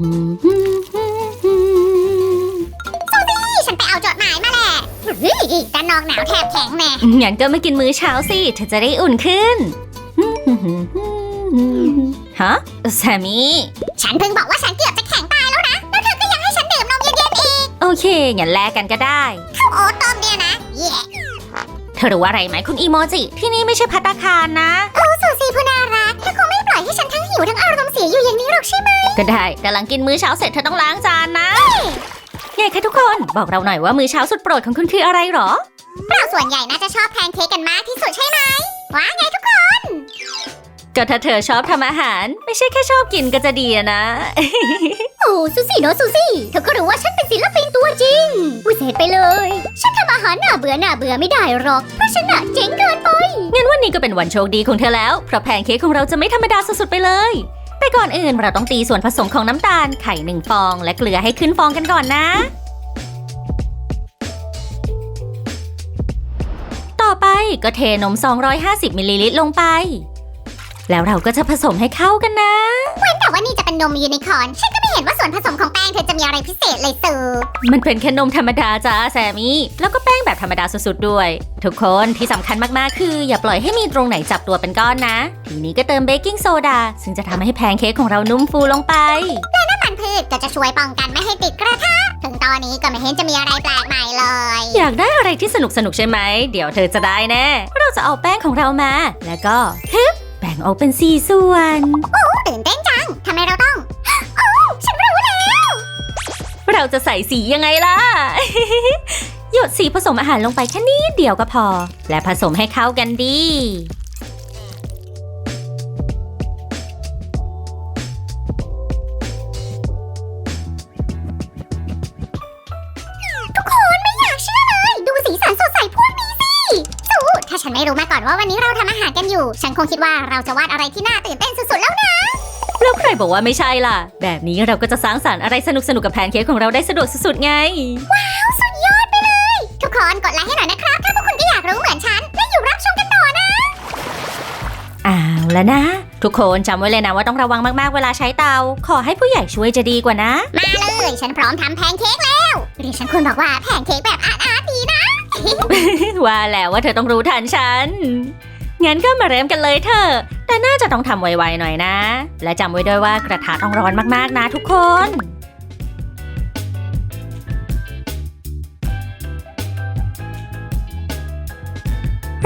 นี่ฉันไปเอาจดหมายมาแหละเฮ้ยด้านนอกหนาวแทบแข็งแน่งั้นก็มากินมื้อเช้าสิเธอจะได้อุ่นขึ้นฮะแซมมี่ฉันเพิ่งบอกว่าฉันเกือบจะแข็งตายแล้วนะแล้วเธอก็ยังให้ฉันดื่มนมเย็นๆอีก โอเคงั้นแลกกันก็ได้ข้าวโอ๊ตต้มเนี่ยนะเย่เธอรู้ว่าอะไรไหมคุณอีโมจิ ที่นี่ไม่ใช่พัตตาคารนะโอ้สูสีผู้น่ารักเธอคงไม่ปล่อย ให้ฉันทั้งหิวทั้งอารมณ์เสียอยู่อย่างนี้หรอกใช่ไหมก็ได้กำลังกินมื้อเช้าเสร็จเธอต้องล้างจานนะไงคะทุกคนบอกเราหน่อยว่ามื้อเช้าสุดโปรดของคุณคืออะไรหรอ เราส่วนใหญ่น่าจะชอบแพนเค้กกันมากที่สุดใช่ไหมว้าไงทุ กคนก็ถ้าเธอชอบทำอาหาร ไม่ใช่แค่ชอบกินก็จะดีอะนะ โอ้ซูซี่เนอะซูซี่ เธอก็รู้ว่าฉันเป็นศิลปินตัวจริงวิเศษไปเลย ฉันทำอาหารน่าเบื่อน่าเบื่อไม่ได้หรอก เพราะฉันน่ะเจ๋งเกินไป งั้นวันนี้ก็เป็นวันโชคดีของเธอแล้ว เพราะแพนเค้กของเราจะไม่ธรรมดาสุดๆไปเลย แต่ก่อนอื่นเราต้องตีส่วนผสมของน้ำตาลไข่หนึ่งฟอง และเกลือให้ขึ้นฟองกันก่อนนะ ต่อไปก็เทนม 250มิลลิลิตรลงไป แล้วเราก็จะผสมให้เข้ากันนะแต่ว่านี่จะเป็นนมยูนิคอร์นฉันก็ไม่เห็นว่าส่วนผสมของแป้งเธอจะมีอะไรพิเศษเลยสูมันเป็นแค่นมธรรมดาจ้าแซมมี่ แล้วก็แป้งแบบธรรมดาสุดๆด้วย ทุกคนที่สำคัญมากๆ คืออย่าปล่อยให้มีตรงไหนจับตัวเป็นก้อนนะ ทีนี้ก็เติมเบกกิ้งโซดา ซึ่งจะทำให้แพนเค้กของเรานุ่มฟูลงไป น้ำมันพืชก็จะช่วยป้องกันไม่ให้ติดกระทะ ถึงตอนนี้ก็ไม่เห็นจะมีอะไรแปลกใหม่เลย อยากได้อะไรที่สนุกสนุกๆใช่ไหม เดี๋ยวเธอจะได้แน่ เราจะเอาแป้งของเรามา แล้วก็ฮึบแบ่งออกเป็นสี่ส่วนตื่นเต้นจัง ทำไมเราต้อง โอ้ฉันรู้แล้ว เราจะใส่สียังไงล่ะ หยดสีผสมอาหารลงไปแค่นิดเดียวก็พอ และผสมให้เข้ากันดี นไม่รู้มาก่อนว่าวันนี้เราทำอาหารกันอยู่ ฉันคงคิดว่าเราจะวาดอะไรที่น่าตื่นเต้นสุดๆแล้วนะ แล้วใครบอกว่าไม่ใช่ล่ะ แบบนี้เราก็จะสร้างสรรค์อะไรสนุกสนุกๆกับแพนเค้กของเราได้สะดวกสุดๆไงสุดยอดไปเลย ทุกคนกดไลค์ให้หน่อยนะครับ ถ้าพวกคุณก็อยากรู้เหมือนฉัน และอยู่รับชมกันต่อนะเอาแล้วนะ ทุกคนจำไว้เลยนะว่าต้องระวังมากๆเวลาใช้เตา ขอให้ผู้ใหญ่ช่วยจะดีกว่านะ มาเลย ฉันพร้อมทำแพนเค้กแล้วหรือฉันควรบอกว่าแพนเค้กแบบอาร์ตอาร์ตดีนะ ว่าแล้วว่าเธอต้องรู้ทันฉัน งั้นก็มาเริ่มกันเลยเถอะ แต่น่าจะต้องทำไวๆหน่อยนะ และจำไว้ด้วยว่ากระทะต้องร้อนมากๆนะทุกคน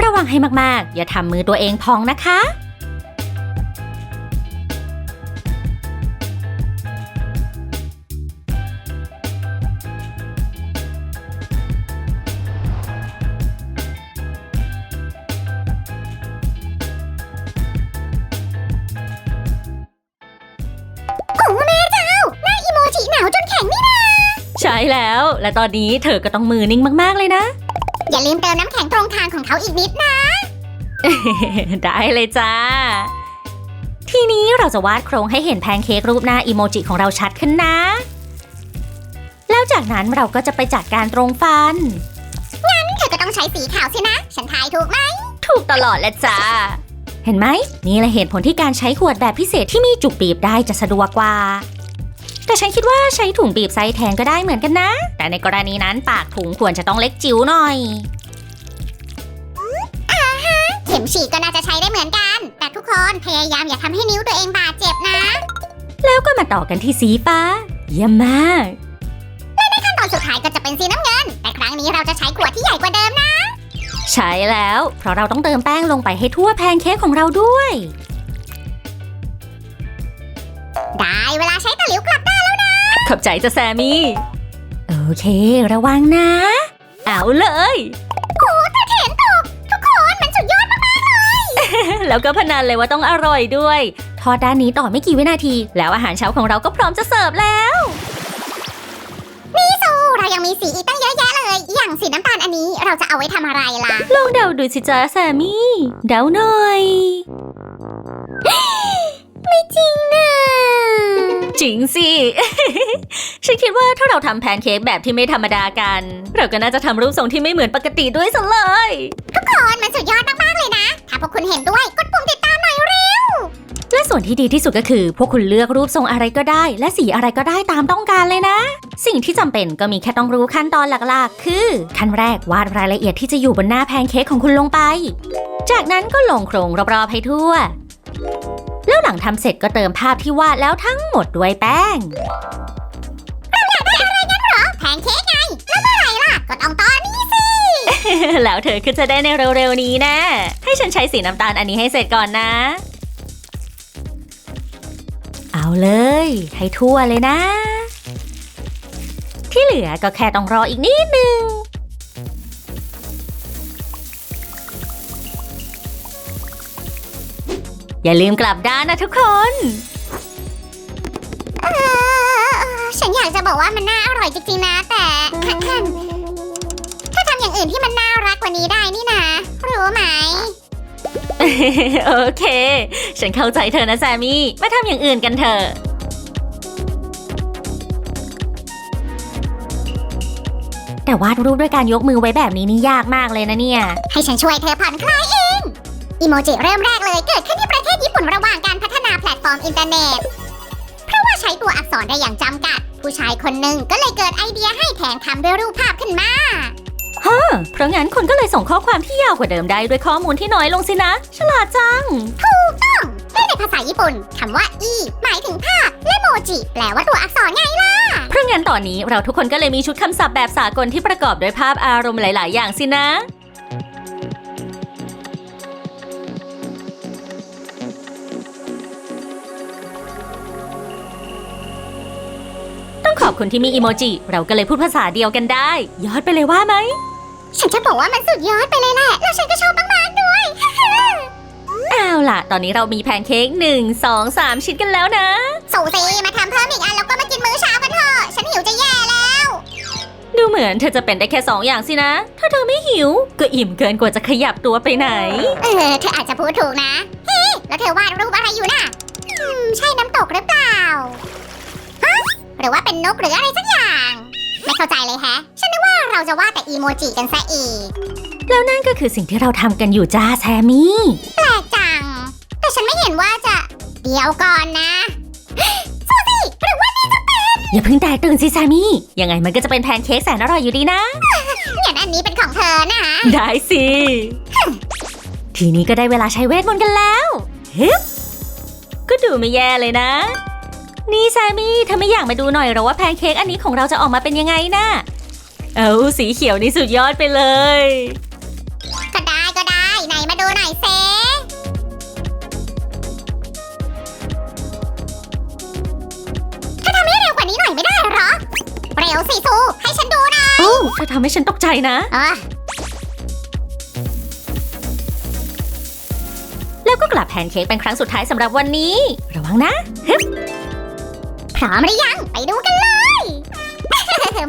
ระวังให้มากๆ อย่าทำมือตัวเองพองนะคะ ข็งนี่นะใช่แล้ว และตอนนี้เธอก็ต้องมือนิ่งมากๆเลยนะ อย่าลืมเติมน้ำแข็งตรงทางของเขาอีกนิดนะ ได้เลยจ้า ทีนี้เราจะวาดโครงให้เห็นแพนเค้กรูปหน้าอีโมจิของเราชัดขึ้นนะ แล้วจากนั้นเราก็จะไปจัดการตรงฟันเธอก็ต้องใช้สีขาวสินะ ฉันทายถูกไหม ถูกตลอดแหละจ้า เห็นไหม นี่แหละเหตุผลที่การใช้ขวดแบบพิเศษที่มีจุกบีบได้จะสะดวกกว่าแต่ ฉันคิดว่าใช้ถุงบีบไซส์แทนก็ได้เหมือนกันนะ แต่ในกรณีนั้นปากถุงควรจะต้องเล็กจิ๋วหน่อย เข็มฉีดก็น่าจะใช้ได้เหมือนกัน แต่ทุกคนพยายามอย่าทำให้นิ้วตัวเองบาดเจ็บนะ แล้วก็มาต่อกันที่สีฟ้า เยี่ยมมาก ขั้นตอนสุดท้ายก็จะเป็นสีน้ำเงิน แต่ครั้งนี้เราจะใช้ขวดที่ใหญ่กว่าเดิมนะ ใช่แล้ว เพราะเราต้องเติมแป้งลงไปให้ทั่วแพนเค้กของเราด้วย ได้เวลาใช้ตะหลิวกลับด้านแล้วนะ ขอบใจจ้ะแซมมี่ โอเค ระวังนะ เอาเลยโอ้ถ้าเห็นตกทุกคนมันสุดยอดมากแล้วก็พนันเลยว่าต้องอร่อยด้วย ทอดด้านนี้ต่อไม่กี่วินาที แล้วอาหารเช้าของเราก็พร้อมจะเสิร์ฟแล้วๆนี่สูเรายังมีสีอีกตั้งเยอะแยะเลย อย่างสีน้ำตาลอันนี้เราจะเอาไว้ทำอะไรล่ะ ลองเดาดูสิจ้าแซมมี่เดาหน่อย ไม่จริงนะ จริงสิ ฉันคิดว่าถ้าเราทำแพนเค้กแบบที่ไม่ธรรมดากัน เราก็น่าจะทำรูปทรงที่ไม่เหมือนปกติด้วยซะเลย ทุกคนมันสุดยอดมากๆเลยนะ ถ้าพวกคุณเห็นด้วยกดปุ่มติดตามหน่อยเร็ว และส่วนที่ดีที่สุดก็คือ พวกคุณเลือกรูปทรงอะไรก็ได้ และสีอะไรก็ได้ตามต้องการเลยนะ สิ่งที่จำเป็นก็มีแค่ต้องรู้ขั้นตอนหลักๆ คือ ขั้นแรกวาดรายละเอียดที่จะอยู่บนหน้าแพนเค้กของคุณลงไป จากนั้นก็ลงโครงรอบๆให้ทั่ว แล้วหลังทำเสร็จก็เติมภาพที่วาดแล้วทั้งหมดด้วยแป้ง แพนเค้กไง แล้วเมื่อไหร่ล่ะ ก็ต้องตอนนี้สิแล้วเธอก็จะได้ในเร็วๆนี้นะ ให้ฉันใช้สีน้ำตาลอันนี้ให้เสร็จก่อนนะ เอาเลย ให้ทั่วเลยนะ ที่เหลือก็แค่ต้องรออีกนิดนึง อย่าลืมกลับด้านนะทุกคน เออฉันอยากจะบอกว่ามันน่าอร่อยจริงๆนะ แต่ถ้าทำอย่างอื่นที่มันน่ารักกว่านี้ได้นี่นะ รู้ไหม โอเค ฉันเข้าใจเธอนะแซมมี่ มาทำอย่างอื่นกันเถอะแต่วาดรูปด้วยการยกมือไว้แบบนี้นี่ยากมากเลยนะเนี่ย ให้ฉันช่วยเธอผ่อนคลายเอง อีโมจิเริ่มแรกเลยเกิดขึ้นที่ประเทศญี่ปุ่นระหว่างการพัฒนาแพลตฟอร์มอินเทอร์เน็ต เพราะว่าใช้ตัวอักษรได้อย่างจำกัด ผู้ชายคนหนึ่งก็เลยเกิดไอเดียให้แทนคำด้วยรูปภาพขึ้นมาฮะเพราะงั้นคุณก็เลยส่งข้อความที่ยาวกว่าเดิมได้ด้วยข้อมูลที่น้อยลงสินะ ฉลาดจังและในภาษาญี่ปุ่นคำว่าอีหมายถึงภาพ และโมจิ แปลว่าตัวอักษรไงล่ะ เพราะงั้นตอนนี้เราทุกคนก็เลยมีชุดคำศัพท์แบบสากลที่ประกอบด้วยภาพอารมณ์หลาย ๆ อย่างสินะ คุณที่มีอีโมจิ เราก็เลยพูดภาษาเดียวกันได้ ยอดไปเลยว่าไหม ฉันจะบอกว่ามันสุดยอดไปเลยแหละ แล้วฉันก็ชอบมากๆด้วย เอาล่ะ ตอนนี้เรามีแพนเค้กหนึ่งสองสามชิ้นกันแล้วนะ สูสีมาทำเพิ่มอีกอันแล้วก็มากินมื้อเช้ากันเถอะฉันหิวจะแย่แล้ว ดูเหมือนเธอจะเป็นได้แค่สองอย่างสินะ ถ้าเธอไม่หิว ก็อิ่มเกินกว่าจะขยับตัวไปไหน เออเธออาจจะพูดถูกนะเฮ้แล้วเธอวาดรูปอะไรอยู่น่ะอืมใช่น้ำตกหรือเปล่าฮะ หรือว่าเป็นนกหรืออะไรสักอย่าง ไม่เข้าใจเลยแฮะ ฉันนึกว่าเราจะวาดแต่อีโมจิกันซะอีก แล้วนั่นก็คือสิ่งที่เราทำกันอยู่จ้าแซมมี่ แปลกจัง แต่ฉันไม่เห็นว่าจะ เดี๋ยวก่อนนะสูสิหรือว่านี่จะเป็นอย่าเพิ่งแตกตื่นสิแซมมี่ ยังไงมันก็จะเป็นแพนเค้กแสนอร่อยอยู่ดีนะ อย่างอันนี้เป็นของเธอนะได้สิ ทีนี้ก็ได้เวลาใช้เวทมนต์กันแล้วฮึบก็ดูไม่แย่เลยนะ นี่แซมมี่เธอไม่อยาก มาดูหน่อยเหรอว่าแพนเค้กอันนี้ของเราจะออกมาเป็นยังไงนะเอาสีเขียวนี่สุดยอดไปเลย ก็ได้ก็ได้ ไหนมาดูหน่อยเซถ้าทำให้เร็วกว่านี้หน่อยไม่ได้เหรอ เร็วสิซู ให้ฉันดูหน่อยโอ้เธอทำให้ฉันตกใจนะอะแล้วก็กลับแพนเค้กเป็นครั้งสุดท้ายสำหรับวันนี้ ระวังนะ พร้อมหรือยัง ไปดูกันเลย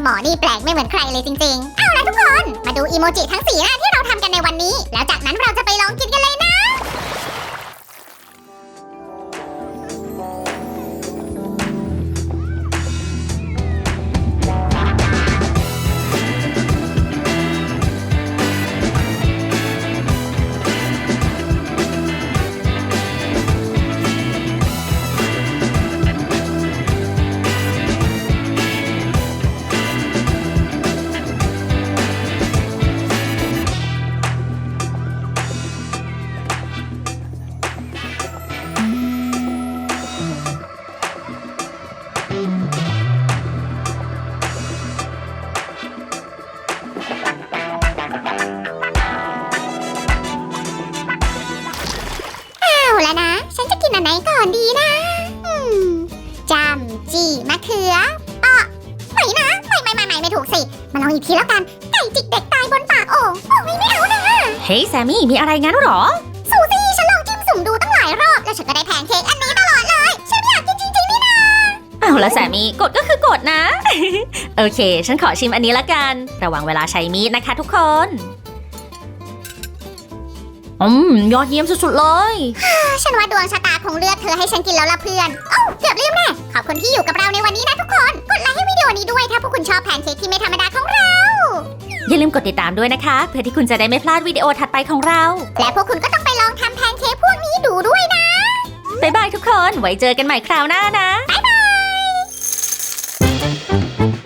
หมอนี่แปลกไม่เหมือนใครเลยจริงๆ เอาละทุกคน มาดูอีโมจิทั้งสี่หน้าที่เราทำกันในวันนี้ แล้วจากนั้นเราจะไปลองกินกันเลย กินอันไหนก่อนดีนะอืมจำจีมะเขืออะไม่นะไม่ไม่ไม่ไม่ไม่ถูกสิ มาลองอีกทีแล้วกัน ไก่จิกเด็กตายบนปากโอ่งโอ้ยไม่เอานะเฮ้ยแซมมี่มีอะไรงั้นเหรอ สูซี่ฉันลองจิ้มสุ่มดูตั้งหลายรอบ แล้วฉันก็ได้แพนเค้กอันนี้ตลอดเลย ฉันไม่อยากกินจริงๆนี่นะเอาละแซมมี่กดก็คือกดนะ โอเค ฉันขอชิมอันนี้ละกัน ระวังเวลาใช้มีดนะคะทุกคน อืมยอดเยี่ยมสุดๆเลย ฉันว่าดวงชะตาของเลือดเธอให้ฉันกินแล้วละเพื่อนโอ้าเกือบลืมแน่ขอบคุณที่อยู่กับเราในวันนี้นะทุกคน กดไลค์ให้วิดีโอนี้ด้วยถ้าพวกคุณชอบแผนเคที่ไม่ธรรมดาของเรา อย่าลืมกดติดตามด้วยนะคะ เพื่อที่คุณจะได้ไม่พลาดวิดีโอถัดไปของเรา และพวกคุณก็ต้องไปลองทำแพนเค้กพวกนี้ดูด้วยนะ บ๊ายบายทุกคน ไว้เจอกันใหม่คราวหน้านะ บ๊ายบาย